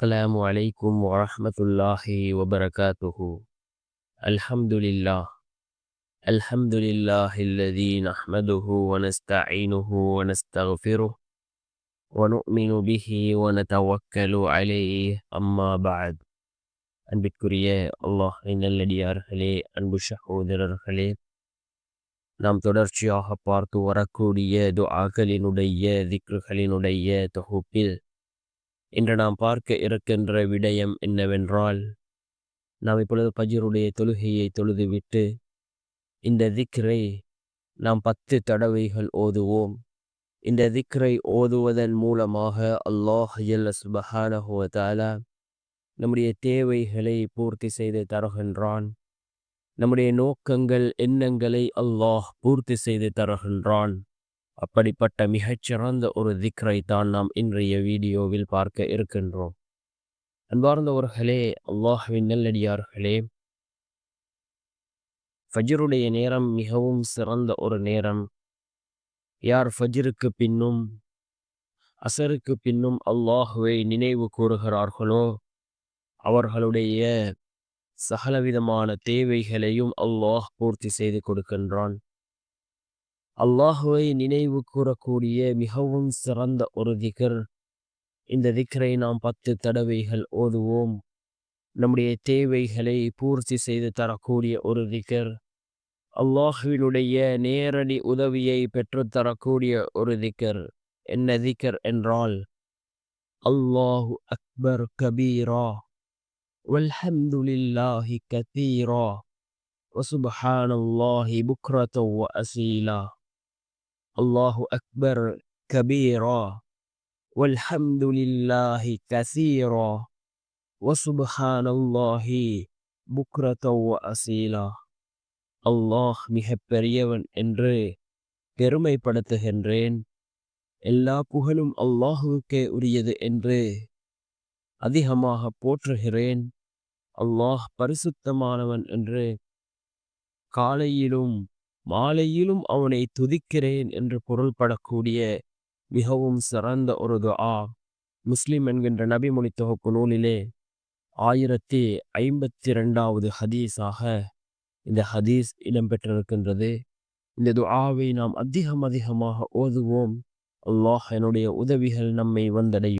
السلام عليكم ورحمة الله وبركاته الحمد لله الحمد لله الذي نحمده ونستعينه ونستغفره ونؤمن به ونتوكل عليه أما بعد அன்பிற்குரிய அல்லாஹின் நல்லடியார்களே அன்பு சகோதரர்களே நாம் தொடர்ச்சியாக பார்த்து வரக்கூடிய துஆக்களினுடைய திக்ருகளினுடைய தொகுப்பில் இன்று நாம் பார்க்க இருக்கின்ற விடயம் என்னவென்றால் நாம் இப்பொழுது பஜிருடைய தொழுகையை தொழுதுவிட்டு இந்த திக்ரை நாம் பத்து தடவைகள் ஓதுவோம். இந்த திக்ரை ஓதுவதன் மூலமாக அல்லாஹ் சுபஹானஹுவதாலா நம்முடைய தேவைகளை பூர்த்தி செய்து தருகின்றான். நம்முடைய நோக்கங்கள் எண்ணங்களை அல்லாஹ் பூர்த்தி செய்து தருகின்றான். அப்படிப்பட்ட மிகச்சிறந்த ஒரு திக்ரை தான் நாம் இன்றைய வீடியோவில் பார்க்க இருக்கின்றோம். அன்பார்ந்தவர்களே அல்லாஹ்வின் நல்லடியார்களே ஃபஜ்ருடைய நேரம் மிகவும் சிறந்த ஒரு நேரம். யார் ஃபஜ்ருக்கு பின்னும் அசருக்கு பின்னும் அல்லாஹுவை நினைவு கூறுகிறார்களோ அவர்களுடைய சகலவிதமான தேவைகளையும் அல்லாஹ் பூர்த்தி செய்து கொடுக்கின்றான். அல்லாஹுவை நினைவு கூறக்கூடிய மிகவும் சிறந்த ஒரு திகர். இந்த திக்கரை நாம் பத்து தடவைகள் ஓதுவோம். நம்முடைய தேவைகளை பூர்த்தி செய்து தரக்கூடிய ஒரு திகர். அல்லாஹுவினுடைய நேரடி உதவியை பெற்றுத்தரக்கூடிய ஒரு திக்கர் என்ன திக்கர் என்றால் அல்லாஹு அக்பர் கபீரா வல்ஹம்துலில்லாஹி கத்தீரா வசுபஹானல்லாஹி புக்ரத்தோ அசீலா. بكرة وأسيلا الله أكبر كبيرا والحمد لله كثيرا وسبحان الله بكرة وأسيلا அல்லாஹ் மிக பெரியவன் என்று பெருமைப்படுத்துகின்றேன் எல்லா புகழும் அல்லாஹுவுக்கே உரியது என்று அதிகமாக போற்றுகிறேன் அல்லாஹ் பரிசுத்தமானவன் என்று காலையிலும் மாலையிலும் அவனை துதிக்கிறேன் என்று பொருள்படக்கூடிய மிகவும் சிறந்த ஒரு துஆ முஸ்லிம் என்கின்ற நபிமொழி தொகுப்பு நூலிலே ஆயிரத்தி ஐம்பத்தி ரெண்டாவது ஹதீஸாக இந்த ஹதீஸ் இடம்பெற்றிருக்கின்றது. இந்த துஆவை நாம் அதிகம் அதிகமாக ஓதுவோம். அல்லாஹ் என்னுடைய உதவிகள் நம்மை வந்தடையும்.